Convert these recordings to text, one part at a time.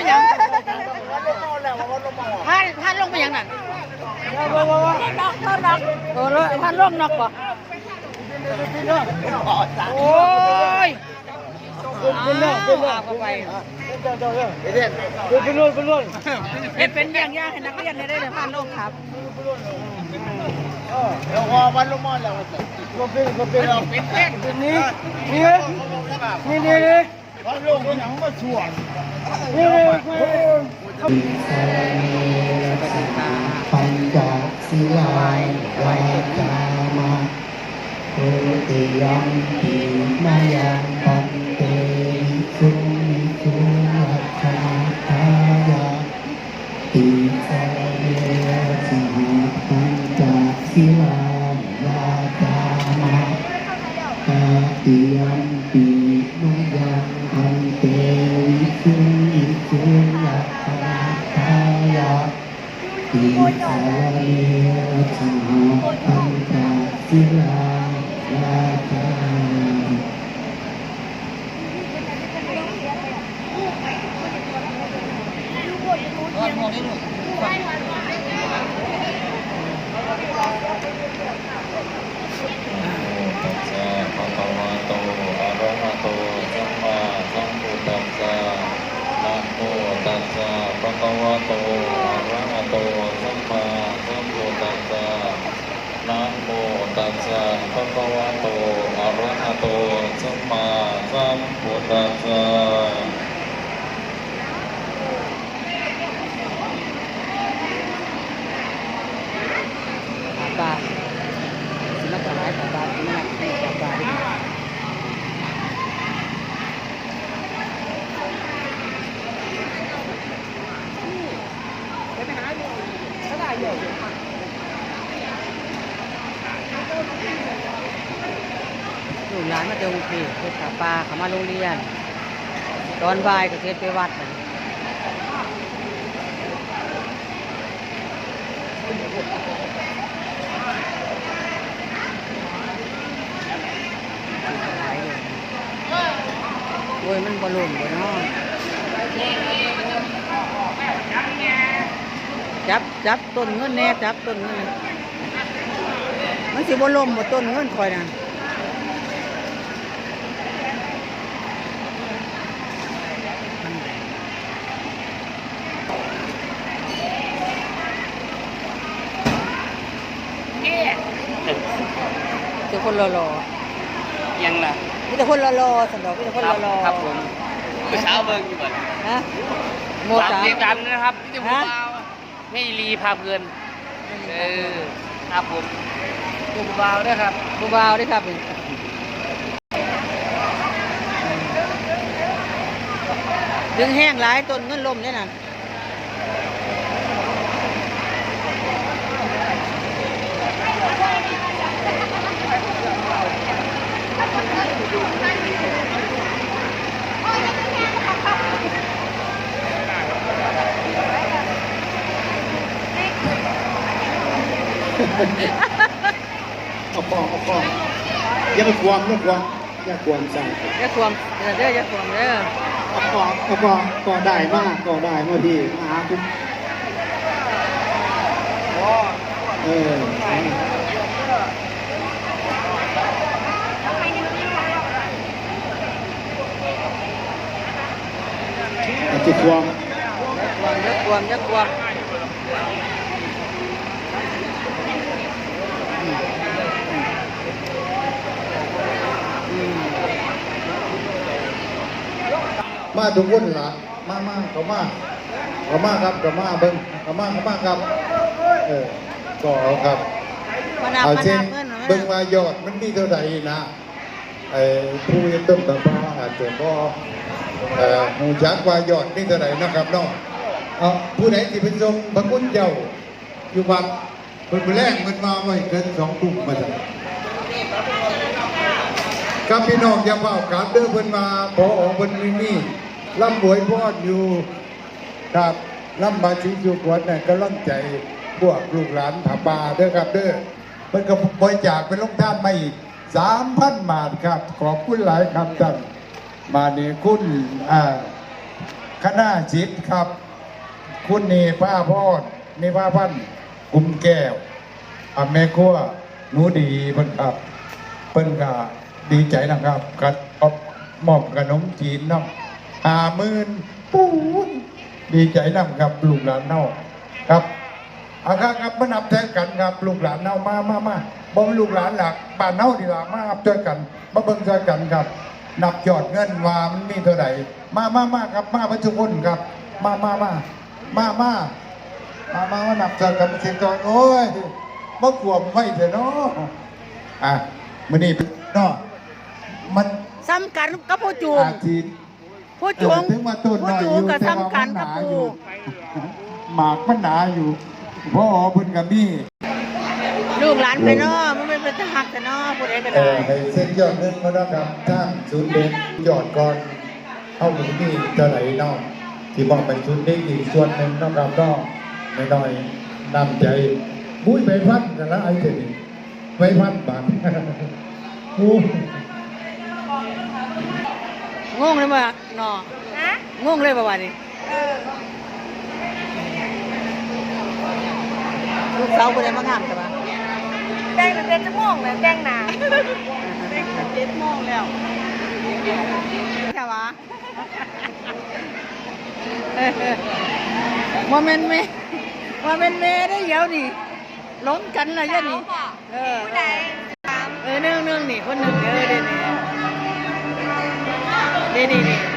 ไปยังพานพานลงไปยังนั่นโอ้แล้วพานลงนอกป่ะโอ้ยเป็นเรื่องเป็นเรื่องไปเป็นรุ่นเป็นรุ่นเห็นเป็นอย่างยากให้นักเรียนได้เลยพานลงครับเราพอวันลงมาแล้วก็เป็นก็เป็นเราเป็นแป้งเป็นนี้นี่นี่นี่นี่วันลงเป็นหนังมาช่วงนี่นี่ปัญจศิลาวาจามาโอติยัมปิมายังปันเต ศิลาลาภา ตัสสะภะคะวะโตอะระหะโตสัมมาสัมพุทธัสสะนะโมตัสสะภะคะวะโตอะระหะโตสัมมาสัมพุทธัสสะนะโมตัสสะภะคะวะโตอะระหะโตสัมมาสัมพุทธัสสะ ขาบาสิมาถวายขาบาสิมาให้ขาบาลูกหลานมาเจอกรุงเทพเพื่อขาปลาเขา มาโรงเรียน ตอนบ่ายก็เทศไปวัดเลยโอ้ยมันบอลลูนเลยเนาะจับจับต้นเงินแน่จับต้นเงินมันสิบอลมบ่ต้นเงินคอยนั่น คือคนรอๆยังล่ะมีแต่คนรอรอๆสันดอกมีแต่คนรอรอครับผมเมื่อเช้าเบิ่งอยู่บ่นฮะโมฝากสาม เรียกกันนะครับที่ผมฮะ เอาให้รีพาเพลินเออครับผมผมเบาด้วยครับผู้บ่าวด้วยครับนี่ดึงแห้งหลายต้นเงินลมเนี่ยน่ะ เอาฟองเอาฟองอย่าไปความอย่าความอย่าความสั่งอย่าความเด้อเด้ออย่าความเด้อเอาฟองเอาฟองก็ได้มากก็ได้มาพี่มาหาคุณเออเอา จิตความอย่าความอย่าความาทุกคนละมามาเขามาเขามาครับเขามาเบิ้งเขามาเขามาครับ เออก็เอาครับเอาเช่นเงินหน่อยเบิ้งมายอดมันมีเท่าไหร่นะไอ้ผู้ยังต้มตะพาอาจจะก็ เอ่อหูจักว่ายอดมีเท่าไหร่นะครับนาะเอาผู้ใดที่เป็นทรงพระคุณเจ้าอยู่วัดเพิ่นแรกมันมาไว้เกินสองทุ่มมาจ้ะครับพี่น้องอย่าเฝ้ากราบเด้อเพิ่นมาพอออกเพิ่นมีมีร่ำรวยพอดอยู่ครับลำบาชีสุขวัญน่ะก็ร่ำใจพวกลูกหลานผาปาเด้อครับเด้อมันก็บริจาคเป็นลงท่านมาอีกสามพันบาทครับ ขอบคุณหลายครับท่าน มาเนี่ยคุณอ่าคณะจิตครับ คุณเนป้าพอดเนป้าพันกุมแก้วอแม่ครัวหนูดีเพิ่นครับเพิ่นก็ดีใจนะครับกัดอบมอบขนมจีนเนาะห้ามื่นปูนดีใจนำครับลูกหลานเนาครับอาครับครับมานับแทนกันครับลูกหลานเนามามามาบ่ลูกหลานหลักบ้านเนาดีล่ะมานับช่วยกันมาเบิ่งช่วยกันครับ นับยอดเงินว่ามันมีเท่าไหร่มามามาครับมาพัชคนครับ มามามามามามามาว่านับจอดกันเสียงจอดโอ้ยมะขวบไม่เถอะเนาะอะมันนี่เนาะมันซ้ำกันกับผู้จูงผู้จูงผู้จูงกับซ้ำกันกับผู้หมากมันหนาอยู่พ่อเพุ่นกับมี่ลูกหลานไปเนาะ มันเป็นตาหักแต่เนาะผู้ใดก็เอได้อให้เส้นยอดเงินมาแล้วครับทางศูนย์เด็กยอดก่อนเข้าถึงนี่เท่าไหร่เนาะที่บอกไปศูนย์เด็กอีกส่วนหนึ่งเนาะครับเนาะไม่น้อยนำใจบุ้ยไปพันกันละไอ้เด็กไปพันบาทอู้งงเลยบ่เนาะงงเลยบ่ว่านี่ลูกสาวผู้ใดมางามแต่ว่า แดงเป็นเจ็ดชั่วโมงเลยแดงหนาเจ็ดโมงแล้วใช่ปะว่าแม่นแม่ว่าแม่นแม่ได้เดี๋ยวนี่ล้มกันเลยเดี๋ยวนี่ เออ ผู้ใดถาม เออเนื่องเนื่องนี่คนหนึ่งเออเดี๋ยวนี่เดี๋ยวนี่นี่วัน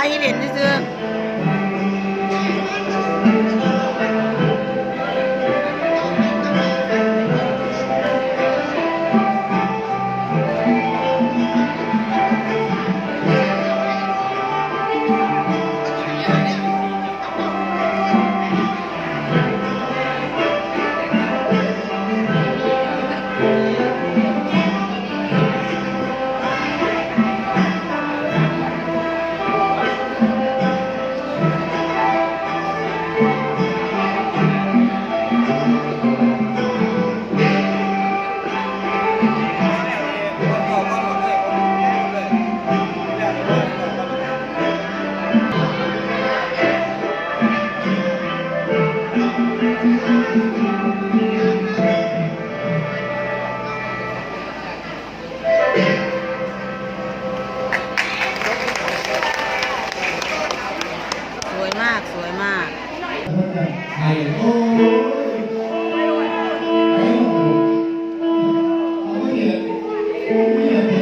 差一点就是 Aleluia.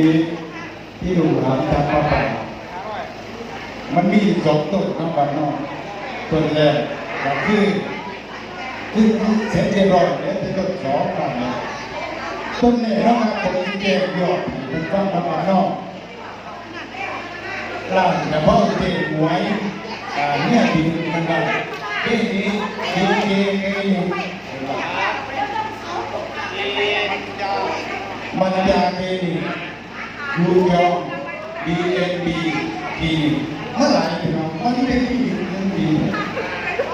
นี้ที่ลูหลานทำมาฝากมันมีสองต้นน้ำบานนอกต้นแรกก็คือคือเสร็จเรียบร้อยแล้วจะต้นสองกันนะต้นแรกนะครับผมแยกยอดเป็นต้นน้ำบานนอกร้านเฉพาะเจ๊หวยเนี่ยดินมันได้ที่นี้ที่เจ๊เองมัญญาเมนี ยูยองบีเอ็นบีทีเมื่อไหร่พี่น้องมันเป็นที่ดีเรื่งดี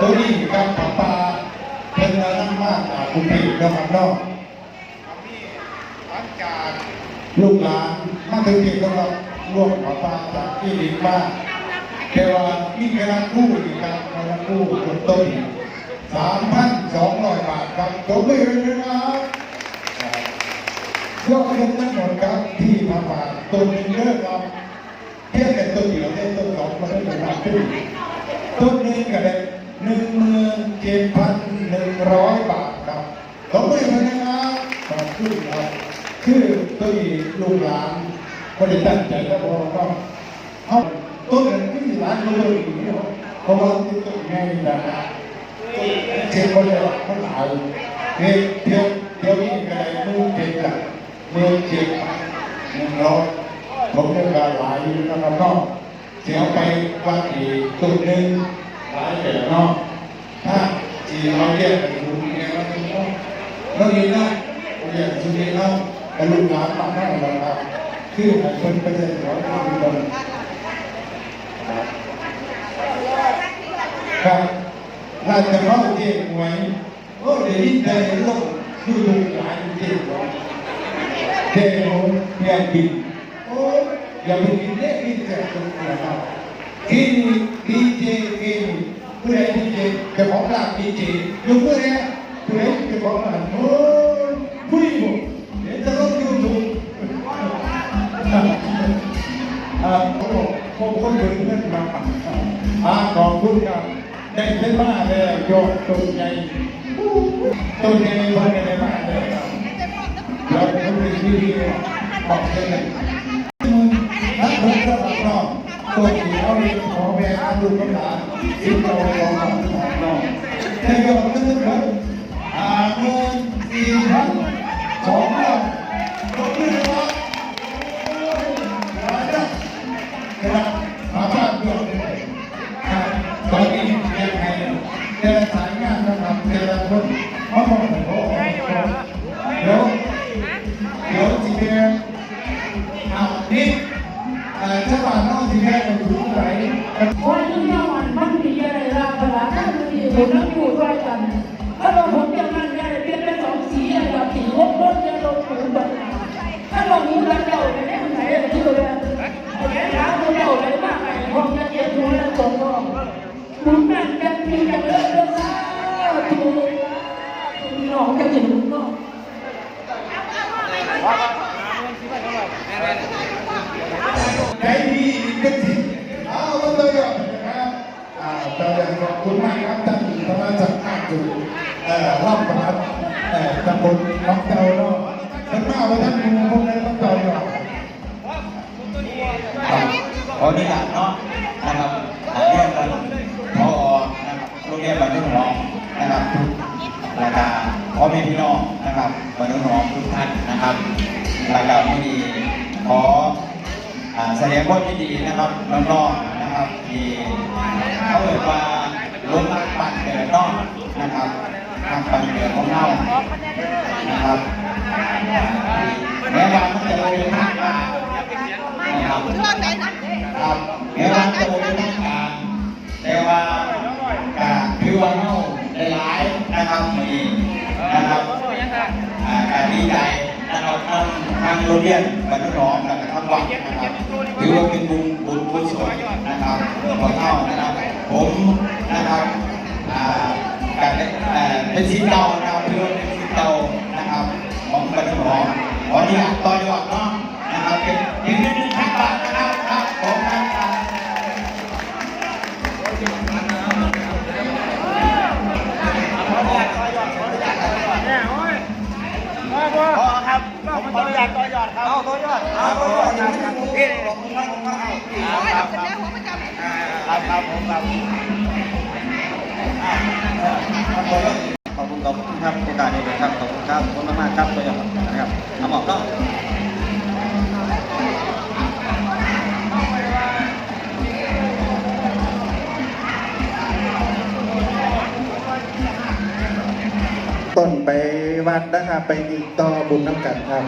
ตัวนี้กับป้าปาเป็นอะไรมากอะคุณพี่กับมันนอกหลังจากลูกหลานมาถึงที่ก็ร่วมป้าปาจากที่ดีมากแต่ว่ามีกระกู้อีกครับกรกู้คนต้นสามพันสองร้อยบาทครับตัวไม่เป็นนะครับยอดเงินทั้ง ตัวหนึงเลิกครับเทียบแต่ตัวเดียวได้ตัวสองมันได้เป็นมากขึ้นตัวหนึ่งก็ได้หนึ่งหมื่นเจ็ดพันหนึ่งร้อยบาทครับขอบคุณนะครับขอบคุณครับคือตัวนี้ลูกหลานก็ได้ตั้งใจแล้วพอก็เอาตัวหนึ่งที่หลานตัวอีกเนี่ยเพราะว่าที่ตัวง่ายนะครับเจ็บคนเลยมันหายเดี๋ยวเดี๋ยวเดี๋ยวนี้ก็ได้มือเจ็บกันมือเจ็บหนึ่งร้อย ผมเรียกว่าหลายนะครับเนาะเสียไปวัดอีกตุ่หนึ่งหลายแบบเนาะถ้าจีเราเรียกกันดูเนี่ยเราจะต้องเราเรียนนะเราเรียนสุดนีเนาะแต่ลูกหลานมาให้เราครับคือให้คนไปเรียนสอนคนคนครับเราจะเข้าเที่ยงไว้โอ้เดี๋ยวนี้ได้ลงดูดูหลายเที่ยงไว้เที่ยงเที่ยงบิน อย่าไปกินเล็กกินแต่ตรงนี้นะที่นี่ดีเจที่นี่ผู้ใดดีเจจะของร้านดีเจยกมือเนี่ยผู้ใดจะของร้านโอ้ผู้หญิงเดี๋ยวจะลงยูทูบอ่าผมบอกผมคนเดินเงินมาอ่าขอบคุณครับได้ได้าเลยยอดตัวใหญ่ตัวใหญ่วันได้าเลยครับแล้วผมเป็นที่ดีขอบคุณนะนักบุญระดับรอกตัวที่เอาเรียนขอแม่อาลูกกำลังที่เราลองมาของนอกแต่ยอมขึ้นครับอ่าเงินสี่พันส ขออนุญาตเนาะนะครับอ่าเรียนกันพอนะครับโรงเรียนบ้านนุ่งหอมนะครับทุกรายการพ่อแม่พี่น้องนะครับบ้านนุ่งหอมทุกท่านนะครับรายการที่ดีขอแสดงความยินดีนะครับน้องๆนะครับที่เขาเอ่ยว่าล้นปั่นเกิดนอกนะครับทางปั่นเกิดของเรานะครับแม้ว่ามันจะเป็นทางการนะ ครับครับแม้ว่าจะเป็นทางการแต่ว่าการคือว่าเฮาได้หลายนะครับมีนะครับการดีใจนะครับทางทางโรงเรียนบรรทุน้องและก็ทางวัดนะครับถือว่าเป็นบุญบุญบุญสนนะครับของเฮานะครับ ผมนะครับการเป็นสิทธิ์เก่านะครับถือว่าเป็นสิทธิ์เก่านะครับของบรรทุน้องขออนุญาตต่อยอดเนาะ ออนุญาตต่อยอดครับเอาต่อยอดเอาต่อยอดครับนี่ขอบคุณครับผมครับครับครับผมครับขอบคุณขอบคุณครับโอกาสนี้เลยครับขอบคุณครับขอบคุณมากๆครับต่อยอดนะครับเอาหมอกเนาะต้นไป วัดนะครับ ไปติดต่อบุญน้ำกันครับ